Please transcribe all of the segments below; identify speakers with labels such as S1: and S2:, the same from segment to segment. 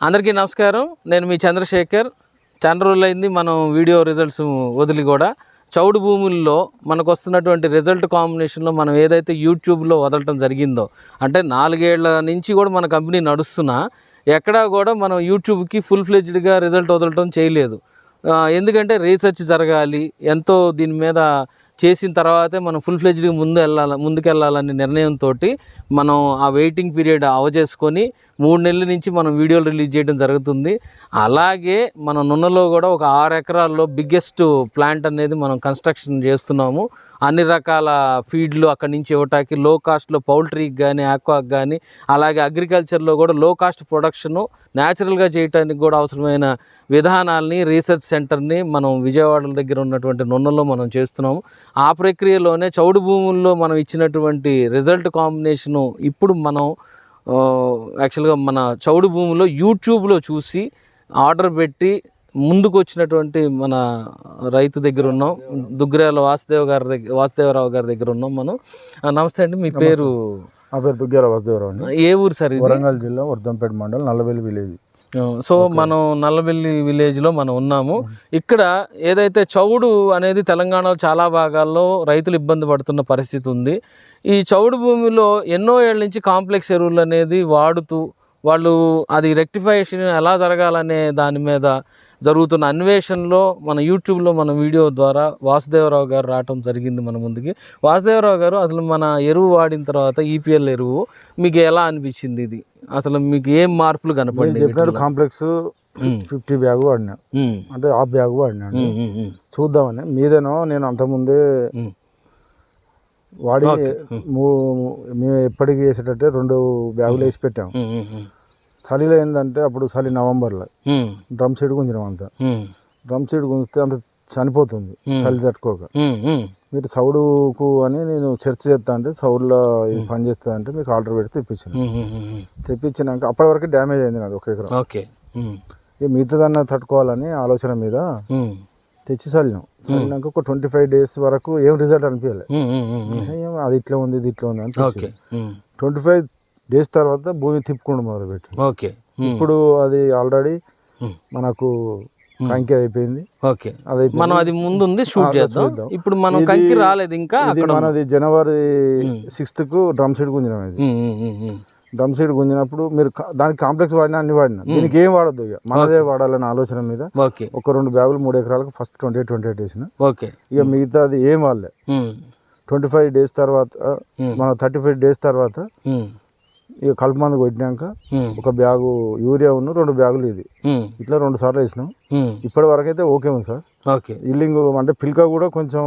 S1: అందరికీ నమస్కారం. నేను మీ చంద్రశేఖర్. చంద్రులైంది మనం వీడియో రిజల్ట్స్ వదిలి కూడా. చౌడు భూముల్లో మనకు వస్తున్నటువంటి రిజల్ట్ కాంబినేషన్లో మనం ఏదైతే యూట్యూబ్లో వదలటం జరిగిందో అంటే నాలుగేళ్ళ నుంచి కూడా మన కంపెనీ నడుస్తున్నా ఎక్కడా కూడా మనం యూట్యూబ్కి ఫుల్ ఫ్లెజ్డ్గా రిజల్ట్ వదలటం చేయలేదు. ఎందుకంటే రీసెర్చ్ జరగాలి ఎంతో దీని మీద చేసిన తర్వాతే మనం ఫుల్ ఫ్లెజ్డ్గా ముందు వెళ్ళాలి ముందుకెళ్ళాలనే నిర్ణయంతో మనం ఆ వెయిటింగ్ పీరియడ్ అవజేసుకొని మూడు నెలల నుంచి మనం వీడియోలు రిలీజ్ చేయడం జరుగుతుంది. అలాగే మన నున్నలో కూడా ఒక ఆరు ఎకరాల్లో బిగ్గెస్ట్ ప్లాంట్ అనేది మనం కన్స్ట్రక్షన్ చేస్తున్నాము. అన్ని రకాల ఫీడ్లు అక్కడి నుంచి ఇవ్వటానికి లో కాస్ట్లో పౌల్ట్రీకి కానీ ఆక్వాకి కానీ అలాగే అగ్రికల్చర్లో కూడా లో కాస్ట్ ప్రొడక్షను న్యాచురల్గా చేయడానికి కూడా అవసరమైన విధానాల్ని రీసెర్చ్ సెంటర్ని మనం విజయవాడ దగ్గర ఉన్నటువంటి నున్నలో మనం చేస్తున్నాము. ఆ ప్రక్రియలోనే చౌడు భూముల్లో మనం ఇచ్చినటువంటి రిజల్ట్ కాంబినేషను ఇప్పుడు మనం యాక్చువల్గా మన చౌడు భూమిలో యూట్యూబ్లో చూసి ఆర్డర్ పెట్టి ముందుకు వచ్చినటువంటి మన రైతు దగ్గర ఉన్నాం. దుగ్గరాల వాసుదేవ్ గారి దగ్గర వాసుదేవరావు గారి దగ్గర ఉన్నాం మనం. నమస్తే అండి మీ పేరు?
S2: నా పేరు దుగ్గ్యాల వసుదేవరావు అండి.
S1: ఏ ఊరు సార్
S2: వరంగల్ జిల్లా వర్ధంపేట మండలం నల్లబెల్లి విలేజ్.
S1: సో మనం నల్లబెల్లి విలేజ్లో మనం ఉన్నాము. ఇక్కడ ఏదైతే చౌడు అనేది తెలంగాణలో చాలా భాగాల్లో రైతులు ఇబ్బంది పడుతున్న పరిస్థితి ఉంది. ఈ చౌడు భూమిలో ఎన్నో ఏళ్ళ నుంచి కాంప్లెక్స్ ఎరువులు అనేది వాడుతూ వాళ్ళు అది రెక్టిఫికేషన్ ఎలా జరగాలనే దాని మీద జరుగుతున్న అన్వేషణలో మన యూట్యూబ్లో మన వీడియో ద్వారా వాసుదేవరావు గారు రావటం జరిగింది మన ముందుకి. వాసుదేవరావు గారు అసలు మన ఎరువు వాడిన తర్వాత ఈపీఎల్ ఎరువు మీకు ఎలా అనిపించింది ఇది? అసలు మీకు ఏం మార్పులు
S2: చెప్పినట్టు కాంప్లెక్స్. ఫిఫ్టీ బ్యాగ్ వాడినా. అంటే హాఫ్ బ్యాగ్ వాడినా. చూద్దామని. మీదేనో నేను అంతకుముందే. వాడి మేము ఎప్పటికి వేసేటట్టే రెండు బ్యాగులు వేసి పెట్టాం.
S1: ఉమ్, ఉమ్, ఉమ్,
S2: చలిలో ఏంటంటే అప్పుడు చలి నవంబర్లో. డ్రమ్ సీడ్ గుంజినాం అంత. డ్రమ్ సీడ్ గుంజితే అంత చనిపోతుంది. చలి తట్టుకోక. మీరు చౌడుకు అని నేను చర్చ చేస్తా అంటే చౌడులో ఇది పని చేస్తా అంటే మీకు ఆర్డర్ పెడితే తెప్పించాను. తెప్పించినాక అప్పటి వరకు డ్యామేజ్ అయింది నాది ఒక ఎకరం.
S1: ఓకే.
S2: ఇక మిగతాదన్న తట్టుకోవాలని ఆలోచన మీద తెచ్చి చల్లినాం. చల్లినాక ఒక ట్వంటీ ఫైవ్ డేస్ వరకు ఏం రిజల్ట్ అనిపించలే.
S1: ఉమ్, ఉమ్, ఉమ్, ఉమ్.
S2: ఏం అది ఇట్లా ఉంది ఇది ఇట్లా ఉంది అని ట్వంటీ ఫైవ్ డేస్ తర్వాత భూమి తిప్పుకుండా మొదలుపెట్టి
S1: ఓకే.
S2: ఇప్పుడు అది ఆల్రెడీ మనకు కంకి అయిపోయింది.
S1: ఓకే.
S2: అది.
S1: మనం అది ముందుంది షూట్
S2: ఆ,
S1: చేద్దాం. ఇప్పుడు మనం కంకి రాలేదు ఇంకా
S2: మనది జనవరి. సిక్స్త్కు డ్రమ్ సీడ్ గుంజినాం ఇది. డ్రమ్ సీడ్ గుంజినప్పుడు మీరు దానికి కాంప్లెక్స్ వాడినా అన్ని వాడినా. దీనికి ఏం వాడద్దు ఇక. మనదే వాడాలనే ఆలోచన మీద
S1: ఓకే.
S2: ఒక రెండు బ్యాగులు మూడు ఎకరాలకు first twenty eight twenty eight వేసిన.
S1: ఓకే.
S2: ఇక మిగతాది ఏం వాడలే.
S1: ఉమ్,
S2: ట్వంటీ ఫైవ్ డేస్ తర్వాత మన థర్టీ ఫైవ్ డేస్ తర్వాత ఇక కలుపు మందు కొట్టినాక ఒక బ్యాగు యూరియా ఉన్న రెండు బ్యాగులు ఇది. ఇట్లా రెండు సార్లు వేసినాం. ఇప్పటి వరకు అయితే ఓకే ఉంది సార్.
S1: ఓకే.
S2: ఇల్లింగ్ అంటే పిల్క కూడా కొంచెం.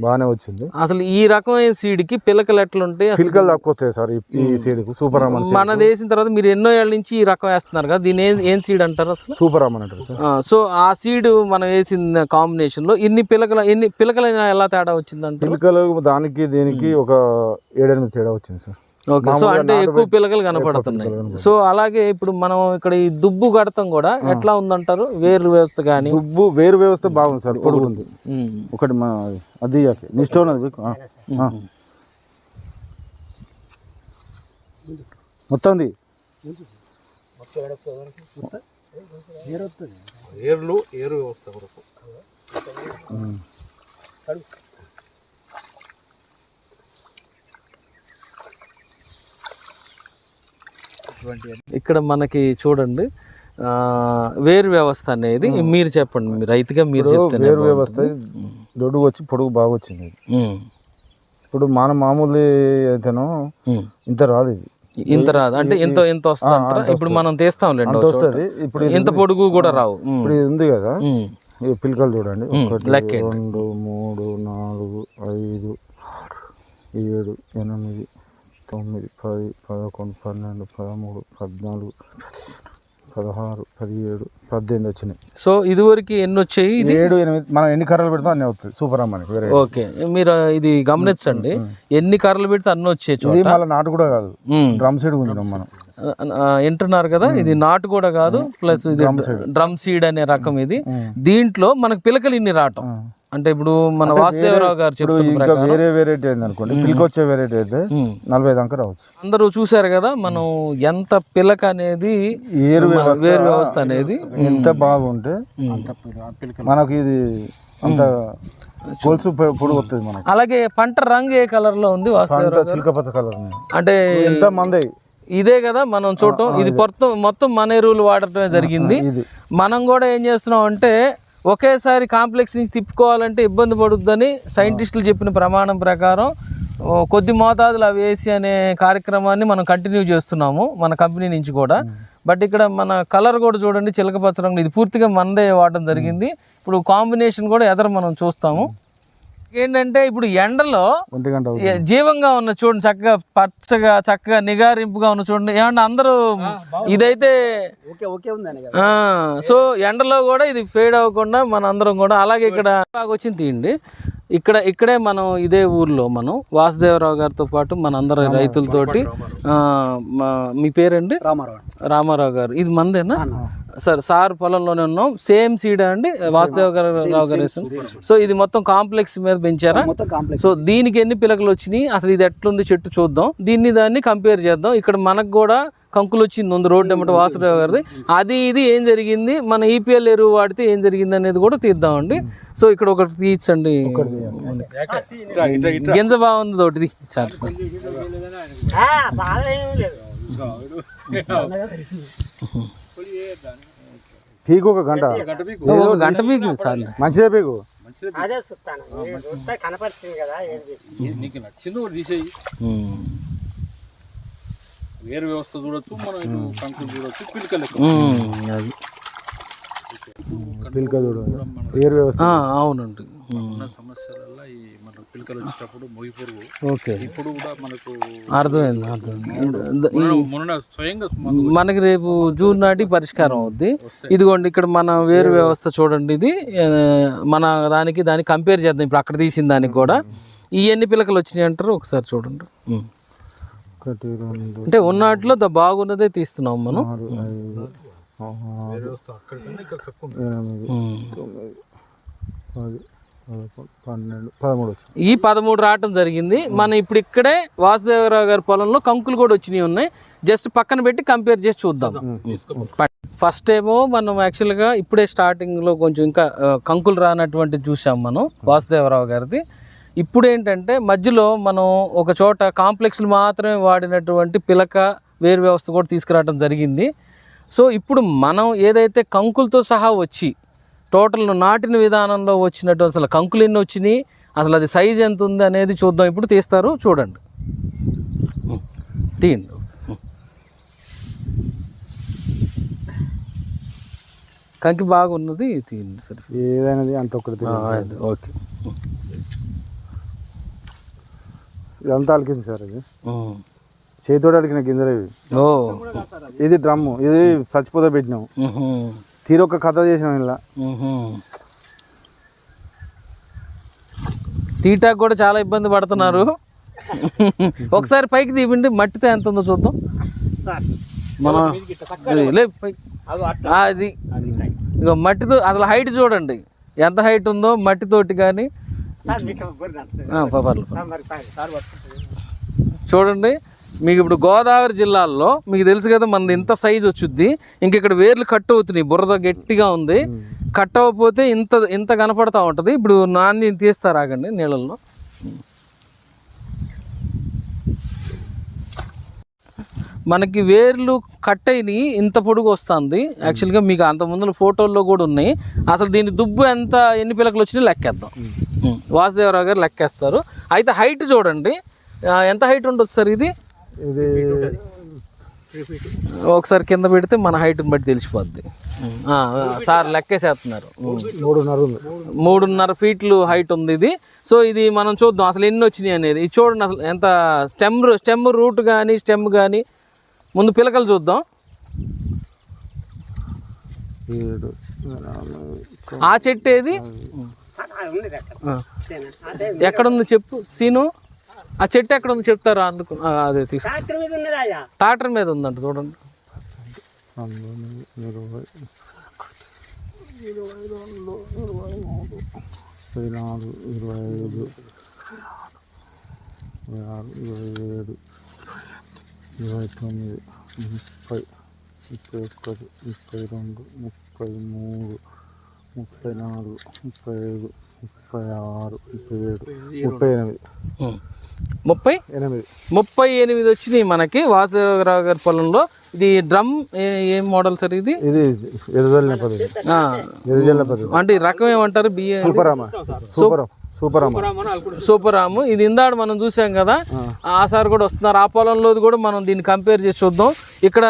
S2: బాగానే వచ్చింది.
S1: అసలు ఈ రకమైన సీడ్కి పిలకలు ఎట్లుంటాయి అసలు?
S2: పిల్కలు తక్కువ వస్తాయి సార్ ఈ- ఈ సీడ్కు సూపర్ రామన్ సీడ్
S1: మనది వేసిన తర్వాత మీరు ఎన్నో ఏళ్ళ నుంచి ఈ రకం వేస్తున్నారు కదా దీని ఏం ఏం సీడ్ అంటారు అసలు?
S2: సూపర్ రామన్ అంటారు
S1: సో ఆ సీడ్ మనం వేసిన కాంబినేషన్లో ఇన్ని పిలకల ఎన్ని పిలకలైనా ఎలా తేడా వచ్చిందంటారు?
S2: పిల్కలు దానికి దీనికి ఒక ఏడెనిమిది తేడా వచ్చింది సార్.
S1: ఓకే. సో అంటే ఎక్కువ పిలకలు కనపడుతున్నాయి. సో అలాగే ఇప్పుడు మనం ఇక్కడ ఈ దుబ్బు కడతాం కూడా ఎట్లా ఉందంటారు? వేరు వ్యవస్థ కానీ
S2: దుబ్బు వేరు వ్యవస్థ బాగుంది సార్ ఉంది. ఒకటి మన అది నిష్ట. మొత్తం
S1: ఏర్లు ఏరు వ్యవస్థ కొరకు. ఇక్కడ మనకి చూడండి వేరు వ్యవస్థ అనేది మీరు చెప్పండి రైతుగా మీరు
S2: వేరు వ్యవస్థ దొడ్డుకు వచ్చి పొడుగు బాగా వచ్చింది. ఇప్పుడు మన మామూలు అయితేనో ఇంత రాదు ఇది.
S1: ఇంత రాదు. అంటే ఎంత వస్తుందంటారా
S2: అంత
S1: ఇప్పుడు మనం.
S2: వస్తుంది. ఇప్పుడు
S1: ఇంత పొడుగు కూడా రావు.
S2: ఇప్పుడు ఇది ఉంది కదా. పిలకలు చూడండి. ఒకటి. రెండు మూడు నాలుగు ఐదు ఏడు ఎనిమిది తొమ్మిది పది పదకొండు పన్నెండు పదమూడు పద్నాలుగు పదహారు పదిహేడు పద్దెనిమిది వచ్చినాయి.
S1: సో ఇదివరకు ఎన్ని వచ్చాయి ఇది?
S2: ఏడు ఎనిమిది మనం ఎన్ని కర్రలు పెడతాం అన్నీ అవుతుంది సూపర్ అమ్మని వేరే
S1: ఓకే. మీరు ఇది గమనించండి. ఎన్ని కర్రలు పెడితే అన్ని వచ్చే
S2: ఇది మళ్ళీ నాటు కూడా కాదు. డ్రమ్ సైడ్ గుంజినాం మనం.
S1: వింటున్నారు కదా? ఇది నాటు కూడా కాదు ప్లస్ ఇది డ్రమ్ సీడ్. అనే రకం ఇది. దీంట్లో మనకు పిలకలు ఇన్ని రావటం. అంటే ఇప్పుడు మన వాసుదేవరావు గారు చెప్తున్న
S2: వేరే వెరైటీ అయింది అనుకోండి పిలికొచ్చే వెరైటీ అయితే. నలభై దాకా రావచ్చు.
S1: అందరూ చూశారు కదా మనం ఎంత పిల్లక అనేది వేరు వ్యవస్థ అనేది.
S2: ఎంత బాగుంటే మనకి ఇది అంత గొలుసు పొ- పొడుగు వస్తుంది మనకి.
S1: అలాగే పంట రంగు ఏ కలర్లో ఉంది
S2: పంట
S1: వాసుదేవరావు గారు?
S2: చిలక పచ్చ కలర్
S1: అంటే
S2: ఎంత మంది?
S1: ఇదే కదా మనం చూడటం. ఇది మొత్తం మొత్తం మన ఎరువులు వాడటమే జరిగింది. మనం కూడా ఏం చేస్తున్నాం అంటే ఒకేసారి కాంప్లెక్స్ నుంచి తిప్పుకోవాలంటే ఇబ్బంది పడుద్దని సైంటిస్టులు చెప్పిన ప్రమాణం ప్రకారం కొద్ది మోతాదులు అవి వేసి అనే కార్యక్రమాన్ని మనం కంటిన్యూ చేస్తున్నాము మన కంపెనీ నుంచి కూడా. బట్ ఇక్కడ మన కలర్ కూడా చూడండి చిలక పచ్చ రంగు. ఇది పూర్తిగా మనదే వాడడం జరిగింది. ఇప్పుడు కాంబినేషన్ కూడా ఎదర మనం చూస్తాము. ఏంటంటే ఇప్పుడు ఎండలో జీవంగా ఉన్న చూడండి చక్కగా పచ్చగా చక్కగా నిగారింపుగా ఉన్న చూడండి. ఏమన్నా అందరూ ఇదైతే
S3: ఓకే ఓకే ఉందని
S1: ఆ, సో ఎండలో కూడా ఇది ఫేడ్ అవ్వకుండా మన అందరం కూడా అలాగే ఇక్కడ బాగా వచ్చింది తీయండి. ఇక్కడ ఇక్కడే మనం ఇదే ఊర్లో మనం వాసుదేవరావు గారితో పాటు మన అందరి రైతులతోటి మా- పేరండి?
S3: రామారావు
S1: రామారావు గారు. ఇది మందేనా? సార్ సార్ పొలంలోనే ఉన్నాం. సేమ్ సీడ్ అండి వాసుదేవ గారు రావు గారు. సో ఇది మొత్తం కాంప్లెక్స్ మీద పెంచారా? సో దీనికి ఎన్ని పిలకలు వచ్చినాయి? అసలు ఇది ఎట్లుంది చెట్టు చూద్దాం. దీన్ని దాన్ని కంపేర్ చేద్దాం. ఇక్కడ మనకు కూడా కంకులు వచ్చింది ఉంది రోడ్డు ఎమ్మట వాసుదేవ గారిది. అది ఇది ఏం జరిగింది? మన ఈపీఎల్ ఎరువు వాడితే ఏం జరిగింది అనేది కూడా తీద్దామండి. సో ఇక్కడ ఒకటి తీయించండి గింజ బాగుంది ఒకటిది చాలు.
S2: పీకు ఒక గంట.
S1: ఒక గంట మీకు చాలు.
S2: మంచిదే పీకు.
S4: అదే చూస్తాను. కనపడుతుంది కదా ఏంటి
S5: నీకు నచ్చింది ఒకటి తీసేయి. వేరు వ్యవస్థ చూడొచ్చు మనం ఇటు కంకులు చూడొచ్చు పిలకలు
S1: అది.
S2: పిలక వ్యవస్థ.
S1: అవునండి.
S5: ఈ మన పిలకలు వచ్చేటప్పుడు మొగి పురుగు.
S1: ఓకే.
S5: ఇప్పుడు కూడా మనకు
S1: అర్థమైంది అర్థమైంది.
S5: స్వయంగా
S1: మనకి రేపు జూన్ నాటి పరిష్కారం అవుద్ది. ఇదిగోండి ఇక్కడ మన వేరు వ్యవస్థ చూడండి ఇది మన దానికి దానికి కంపేర్ చేద్దాం ఇప్పుడు అక్కడ తీసిన దానికి కూడా. ఈ ఎన్ని పిలకలు వచ్చినాయి అంటారు? ఒకసారి చూడండి.
S2: ఒకటి రెండు
S1: అంటే ఉన్నట్లో ద బాగున్నదే తీస్తున్నాం మనం.
S2: ఆరు ఐదు ఆరు ఎనిమిది
S1: ఉమ్.
S2: తొమ్మిది పది పదకొండు పన్నెండు పదమూడు వచ్చింది
S1: ఈ పదమూడు రావటం జరిగింది. మనం ఇప్పుడు ఇక్కడే వాసుదేవరావు గారి పొలంలో కంకులు కూడా వచ్చినాయి ఉన్నాయి. జస్ట్ పక్కన పెట్టి కంపేర్ చేసి చూద్దాం. ఫస్ట్ ఏమో మనం యాక్చువల్గా ఇప్పుడే స్టార్టింగ్లో కొంచెం ఇంకా కంకులు రానటువంటి చూసాం మనం వాసుదేవరావు గారిది. ఇప్పుడు ఏంటంటే మధ్యలో మనం ఒక చోట కాంప్లెక్స్లు మాత్రమే వాడినటువంటి పిలక వేరు వ్యవస్థ కూడా తీసుకురావడం జరిగింది. సో ఇప్పుడు మనం ఏదైతే కంకులతో సహా వచ్చి టోటల్ నాటిన విధానంలో వచ్చినట్టు అసలు కంకులు ఎన్ని వచ్చినాయి అసలు అది సైజ్ ఎంత ఉంది అనేది చూద్దాం. ఇప్పుడు తీస్తారు చూడండి. తీయండి. కంకి బాగున్నది తీయండి సరే.
S2: ఏదైనది అంత ఒకటి
S1: ఓకే.
S2: ఇదంతా అలికింది సార్ ఇది. చేతితోటి అలికిన గింజలు ఇవి.
S1: ఓ.
S2: ఇది డ్రమ్ము. ఇది చచ్చిపోతే పెట్టినాం.
S1: ఉహుం.
S2: తీరొక్క కథ చేసినాం ఇలా.
S1: తీటాకు కూడా చాలా ఇబ్బంది పడుతున్నారు. ఒకసారి పైకి తీపిండి మట్టితో ఎంత ఉందో చూద్దాం. మన ఇది, లే పైకి. ఆ, అది. ఇక మట్టితో అసలు హైట్ చూడండి. ఎంత హైట్ ఉందో మట్టితోటి కానీ చూడండి మీకు ఇప్పుడు గోదావరి జిల్లాల్లో మీకు తెలుసు కదా మనది ఇంత సైజ్ వచ్చుద్ది. ఇంక ఇక్కడ వేర్లు కట్ అవుతున్నాయి బురద గట్టిగా ఉంది. కట్ అవ్వకపోతే ఇంత ఇంత కనపడతా ఉంటుంది. ఇప్పుడు నాన్ని తీస్తారు ఆగండి నీళ్ళల్లో? మనకి వేర్లు కట్ అయినాయి ఇంత పొడుగు వస్తుంది. యాక్చువల్గా మీకు అంత ముందు ఫోటోల్లో కూడా ఉన్నాయి. అసలు దీని దుబ్బు ఎంత ఎన్ని పిలకలు వచ్చినాయి లెక్కేద్దాం. వాసుదేవరావు గారు లెక్కేస్తారు. అయితే హైట్ చూడండి. ఎంత హైట్ ఉండొచ్చు సార్ ఇది?
S2: ఇది
S1: ఒకసారి కింద పెడితే మన హైట్ని బట్టి తెలిసిపోద్ది. సార్ లెక్కేసేస్తున్నారు.
S2: మూడున్నర
S1: మూడున్నర ఫీట్లు హైట్ ఉంది ఇది. సో ఇది మనం చూద్దాం. అసలు ఎన్ని వచ్చినాయి అనేది. చూడండి అసలు ఎంత స్టెమ్ స్టెమ్ రూట్ కానీ స్టెమ్ కానీ ముందు పిలకలు చూద్దాం.
S2: ఏడు
S1: ఆ చెట్టు ఏది? ఎక్కడుంది చెప్పు సీను? ఆ చెట్టు ఎక్కడ ఉంది చెప్తారా అందుకు? అదే తీసు
S4: ట్రాక్టర్ మీద
S1: ఉందంట చూడండి.
S2: ఇరవై ఇరవై నాలుగు ఇరవై ఐదు ఇరవై ఆరు ఇరవై ఏడు ఇరవై తొమ్మిది ముప్పై ముప్పై ఒకటి ముప్పై రెండు ముప్పై మూడు ముప్పై నాలుగు ముప్పై ఐదు ముప్పై ఆరు ముప్పై ఏడు ముప్పై ఎనిమిది.
S1: ముప్పై?
S2: ఎనిమిది.
S1: ముప్పై ఎనిమిది వచ్చినాయి మనకి వాసుదేవరావు గారి పొలంలో ఇది డ్రమ్ ఏ- మోడల్ సార్ ఇది?
S2: ఇది ఎదుజల్లిన పద్ధతి.
S1: అంటే ఈ రకం ఏమంటారు? బియ్య
S2: సూపర్ అమ్మ. సూపర్ సూపర్ అమ్మ.
S1: సూపర్ ఆము ఇది ఇందాడు మనం చూసాం కదా. ఆ. సార్ కూడా వస్తున్నారు. ఆ పొలంలో కూడా మనం దీన్ని కంపేర్ చేసి చూద్దాం. ఇక్కడ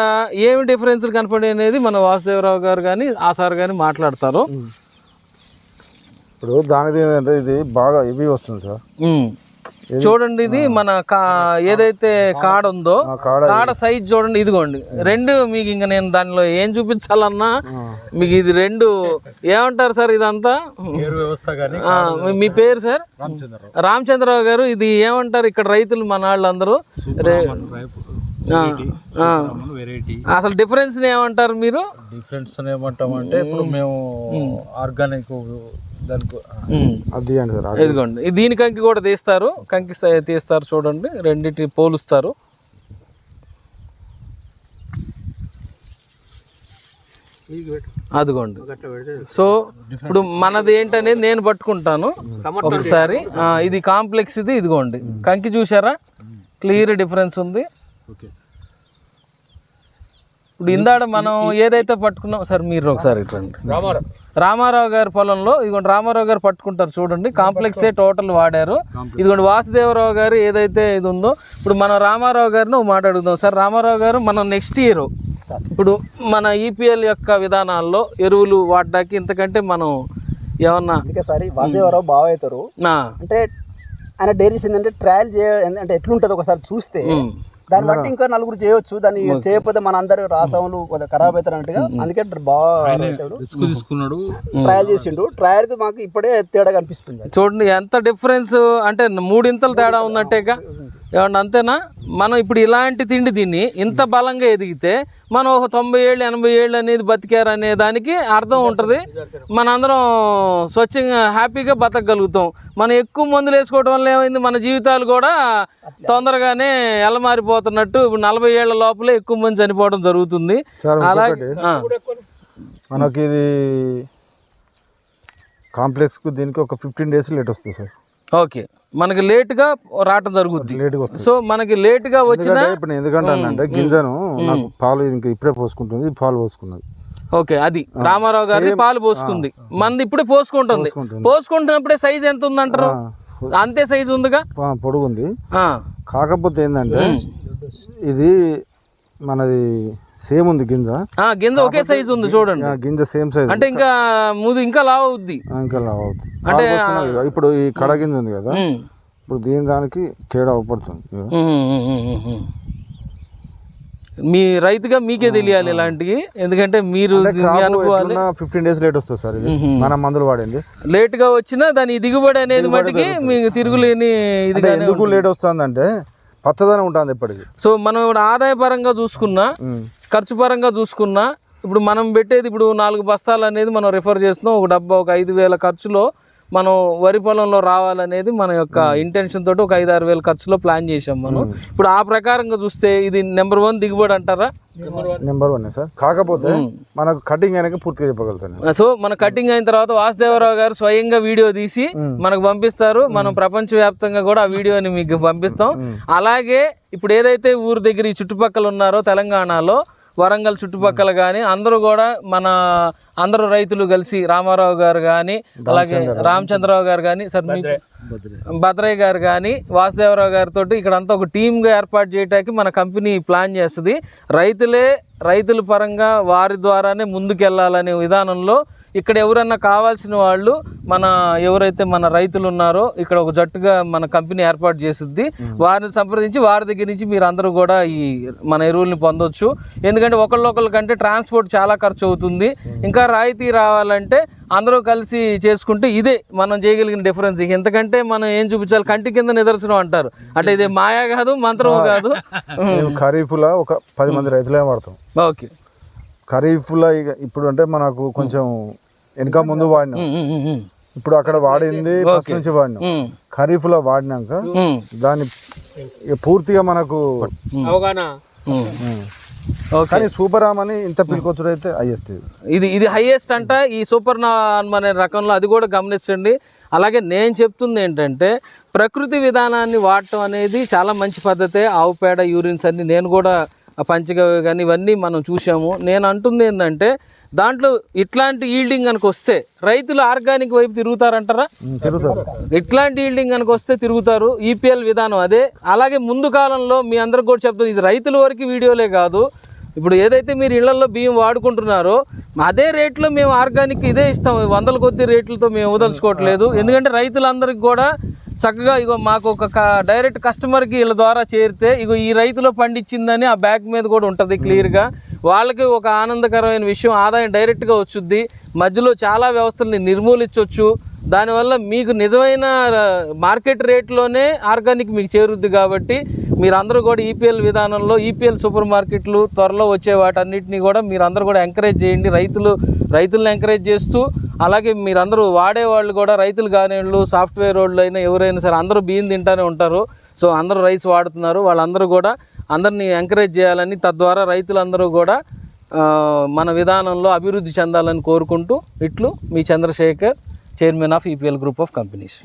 S1: ఏమి డిఫరెన్స్ కనపడి అనేది మన వాసుదేవరావు గారు కానీ ఆ సార్ కానీ మాట్లాడతారు.
S2: ఇప్పుడు దానిది ఏంటంటే ఇది బాగా ఇవి వస్తుంది సార్.
S1: చూడండి ఇది మన కా ఏదైతే కాడ ఉందో
S2: కాడ
S1: సైజ్ చూడండి ఇదిగోండి. రెండు మీకు ఇంకా నేను దానిలో ఏం చూపించాలన్నా మీకు ఇది రెండు. ఏమంటారు సార్ ఇదంతా? మీ- పేరు సార్?
S5: రామచంద్రరావు.
S1: రామచంద్రరావు గారు ఇది ఏమంటారు ఇక్కడ రైతులు మన వాళ్ళందరూ? అసలు డిఫరెన్స్ ఏమంటారు మీరు?
S5: డిఫరెన్స్ ఏమంటామంటే ఇప్పుడు మేము ఆర్గానిక్
S1: ఇదిగోండి. ఇది దీని కంకి కూడా తీస్తారు. కంకి తీస్తారు చూడండి. రెండింటి పోలుస్తారు. అదిగోండి. సో ఇప్పుడు మనది ఏంటనేది నేను పట్టుకుంటాను. ఒకసారి. ఇది కాంప్లెక్స్ ఇది ఇదిగోండి. కంకి చూసారా క్లియర్ డిఫరెన్స్ ఉంది.
S5: ఓకే.
S1: ఇప్పుడు ఇందాడ మనం ఏదైతే పట్టుకున్నాం సార్ మీరు ఒకసారి ఇట్రండి
S5: రామారావు
S1: గారి పొలంలో ఇదిగోండి రామారావు గారు పట్టుకుంటారు చూడండి కాంప్లెక్సే టోటల్ వాడారు. ఇదిగోండి వాసుదేవరావు గారు ఏదైతే ఇది ఉందో ఇప్పుడు మనం రామారావు గారిని ఒక మాట అడుగుదాం. సార్ రామారావు గారు మనం నెక్స్ట్ ఇయర్ ఇప్పుడు మన ఈపీఎల్ యొక్క విధానాల్లో ఎరువులు వాడడానికి ఇంతకంటే మనం ఏమన్నా
S3: అందుకే సరే వాసుదేవరావు బాగా అవుతారు అంటే ఆయన డైరీస్ ఏంటంటే ట్రయల్ చేయ అంటే ఎట్లుంటుంది ఒకసారి చూస్తే. దాన్ని బట్టి ఇంకా నలుగురు చేయొచ్చు. దాన్ని చేయకపోతే మన అందరు రాసములు కొద్దిగా ఖరాబ్ అవుతారు అన్నట్టుగా అందుకే బాగా
S5: తీసుకున్నాడు.
S3: ట్రయల్ చేసిండు. ట్రయల్కి మాకు ఇప్పుడే తేడా కనిపిస్తుంది
S1: చూడండి ఎంత డిఫరెన్స్ అంటే మూడింతలు తేడా ఉన్నట్టేగా? ఏమన్నా అంతేనా? మనం ఇప్పుడు ఇలాంటి తిండి తిని ఇంత బలంగా ఎదిగితే మనం ఒక తొంభై ఏళ్ళు ఎనభై ఏళ్ళు అనేది బతికారు అనే దానికి అర్థం ఉంటుంది. మనందరం స్వచ్ఛంగా హ్యాపీగా బతకగలుగుతాం. మనం ఎక్కువ మందులు వేసుకోవడం వల్ల ఏమైంది? మన జీవితాలు కూడా తొందరగానే ఎల్లమారిపోతున్నట్టు ఇప్పుడు నలభై ఏళ్ళ లోపలే ఎక్కువ మంది చనిపోవడం జరుగుతుంది. అలాగే
S2: మనకి ఇది కాంప్లెక్స్కు దీనికి ఒక ఫిఫ్టీన్ డేస్ లేట్ వస్తుంది సార్.
S1: ఓకే. మనకి లేటుగా రావటం జరుగుద్ది. సో మనకి లేటుగా వచ్చిన
S2: ఎందుకంటే ఇప్పుడు నేను ఎందుకంటే అంటే గింజను నాకు పాలు ఇంకా ఇప్పుడే పోసుకుంటుంది పాలు పోసుకున్నది.
S1: ఓకే అది. రామారావు గారి పాలు పోసుకుంది. మంది ఇప్పుడే పోసుకుంటుంది. పోసుకుంటున్నప్పుడే సైజ్ ఎంత ఉందంటారు అంతే సైజ్ ఉందిగా?
S2: పొడుగుంది. కాకపోతే ఏంటంటే ఇది మనది సేమ్ ఉంది గింజ.
S1: ఆ, గింజ ఒకే సైజ్ ఉంది చూడండి.
S2: గింజ సేమ్ సైజ్
S1: అంటే ఇంకా ముదు ఇంకా లావ్ అవుద్ది
S2: ఇంకా లావు పోసుకున్నది కదా. ఇప్పుడు ఈ కడ గింజ ఉంది కదా. ఇప్పుడు దీని దానికి తేడా అవపడుతుంది.
S1: మీ రైతుగా మీకే తెలియాలి ఇలాంటివి. ఎందుకంటే మీరు అనుకోవాలి.
S2: ఫిఫ్టీన్ డేస్ లేట్ వస్తుంది సార్ ఇది. మనం మందులు వాడింది.
S1: లేట్గా వచ్చినా దాని దిగుబడి అనేది మటుకి మీకు తిరుగులేని
S2: అంటే
S1: ఇదిగానే
S2: ఎందుకు లేట్ వస్తుందంటే పచ్చదనం ఉంటుంది ఎప్పటికి
S1: సో మనం ఇప్పుడు ఆదాయపరంగా చూసుకున్నా. ఖర్చు పరంగా చూసుకున్నా ఇప్పుడు మనం పెట్టేది ఇప్పుడు నాలుగు బస్తాలు అనేది మనం రిఫర్ చేస్తున్నాం. ఒక డబ్బా ఒక ఐదు వేల ఖర్చులో మనం వరి పొలంలో రావాలనేది మన యొక్క ఇంటెన్షన్ తోటి ఒక ఐదు ఆరు వేల ఖర్చులో ప్లాన్ చేసాం మనం. ఇప్పుడు ఆ ప్రకారంగా చూస్తే ఇది నెంబర్ వన్ దిగుబడి అంటారా?
S2: Number one sir. కాకపోతే మనకు కటింగ్ అయినాక పూర్తిగా చెప్పగలుగుతాను
S1: సో మన కటింగ్ అయిన తర్వాత వాసుదేవరావు గారు స్వయంగా వీడియో తీసి మనకు పంపిస్తారు. మనం ప్రపంచవ్యాప్తంగా కూడా ఆ వీడియోని మీకు పంపిస్తాం. అలాగే ఇప్పుడు ఏదైతే ఊరు దగ్గర ఈ చుట్టుపక్కల ఉన్నారో తెలంగాణలో వరంగల్ చుట్టుపక్కల కానీ అందరూ కూడా మన అందరూ రైతులు కలిసి రామారావు గారు కానీ అలాగే రామచంద్రరావు గారు కానీ సార్ మీ భద్రయ్య గారు కానీ వాసుదేవరావు గారితో ఇక్కడ అంతా ఒక టీమ్గా ఏర్పాటు చేయడానికి మన కంపెనీ ప్లాన్ చేస్తుంది. రైతులే రైతుల పరంగా వారి ద్వారానే ముందుకెళ్ళాలనే విధానంలో ఇక్కడ ఎవరన్నా కావాల్సిన వాళ్ళు మన ఎవరైతే మన రైతులు ఉన్నారో ఇక్కడ ఒక జట్టుగా మన కంపెనీ ఏర్పాటు చేసిద్ది. వారిని సంప్రదించి వారి దగ్గర నుంచి మీరు అందరూ కూడా ఈ మన ఎరువుల్ని పొందొచ్చు. ఎందుకంటే ఒకళ్ళొకళ్ళ కంటే ట్రాన్స్పోర్ట్ చాలా ఖర్చు అవుతుంది ఇంకా రాయితీ రావాలంటే అందరూ కలిసి చేసుకుంటే ఇదే మనం చేయగలిగిన డిఫరెన్స్. ఎంతకంటే మనం ఏం చూపించాలి? కంటి కింద నిదర్శనం అంటారు. అంటే ఇది మాయా కాదు మంత్రం కాదు.
S2: ఖరీఫ్లో ఒక పది మంది రైతులే వాడతాం.
S1: ఓకే.
S2: ఖరీఫ్లో ఇక ఇప్పుడు అంటే మనకు కొంచెం వెనక ముందు వాడినాం. ఇప్పుడు అక్కడ వాడింది ఫస్ట్ నుంచి వాడినాం. ఖరీఫ్లో వాడినాక ఇక పూర్తిగా మనకు
S4: అవగాహన.
S2: కానీ సూపర్ ఆమ్ అని ఇంత పిలికొచ్చుడు అయితే హైయెస్ట్
S1: ఇది ఇది హైయెస్ట్ అంట. ఈ సూపర్ నాన్ అనే రకంలో అది కూడా గమనించండి. అలాగే నేను చెప్తుంది ఏంటంటే ప్రకృతి విధానాన్ని వాడటం అనేది చాలా మంచి పద్ధతే. ఆవు పేడ యూరిన్స్ అన్ని నేను కూడా పంచగ కానీ ఇవన్నీ మనం చూసాము నేను అంటుంది ఏంటంటే దాంట్లో ఇట్లాంటి ఈల్డింగ్ కనుక వస్తే రైతులు ఆర్గానిక్ వైపు తిరుగుతారంటారా?
S2: తిరుగుతారు.
S1: ఇట్లాంటి ఈల్డింగ్ కనుక వస్తే తిరుగుతారు. ఈపీఎల్ విధానం అదే. అలాగే ముందు కాలంలో మీ అందరికి కూడా చెప్తుంది ఇది రైతుల వరకు వీడియోలే కాదు. ఇప్పుడు ఏదైతే మీరు ఇళ్ళలో బియ్యం వాడుకుంటున్నారో అదే రేట్లో మేము ఆర్గానిక్ ఇదే ఇస్తాం. వందల కొద్ది రేట్లతో మేము వదలుచుకోవట్లేదు. ఎందుకంటే రైతులందరికీ కూడా చక్కగా ఇగో మాకు ఒక డైరెక్ట్ కస్టమర్కి వీళ్ళ ద్వారా చేరితే ఇగో ఈ రైతులో పండించిందని ఆ బ్యాగ్ మీద కూడా ఉంటుంది క్లియర్గా. వాళ్ళకి ఒక ఆనందకరమైన విషయం ఆదాయం డైరెక్ట్గా వచ్చుద్ది. మధ్యలో చాలా వ్యవస్థల్ని నిర్మూలించవచ్చు దానివల్ల మీకు నిజమైన మార్కెట్ రేట్లోనే ఆర్గానిక్ మీకు చేరుద్ది కాబట్టి మీరందరూ కూడా ఈపీఎల్ విధానంలో ఈపీఎల్ సూపర్ మార్కెట్లు త్వరలో వచ్చే వాటన్నిటిని కూడా మీరందరూ కూడా ఎంకరేజ్ చేయండి. రైతులు రైతులను ఎంకరేజ్ చేస్తూ అలాగే మీరందరూ వాడేవాళ్ళు కూడా రైతులు కానివాళ్ళు సాఫ్ట్వేర్ వాళ్ళు అయినా ఎవరైనా సరే అందరూ బియ్యం తింటానే ఉంటారు. సో అందరూ రైస్ వాడుతున్నారు. వాళ్ళందరూ కూడా అందరినీ ఎంకరేజ్ చేయాలని తద్వారా రైతులందరూ కూడా మన విధానంలో అభివృద్ధి చెందాలని కోరుకుంటూ ఇట్లు మీ Chandrashekar chairman of EPL group of companies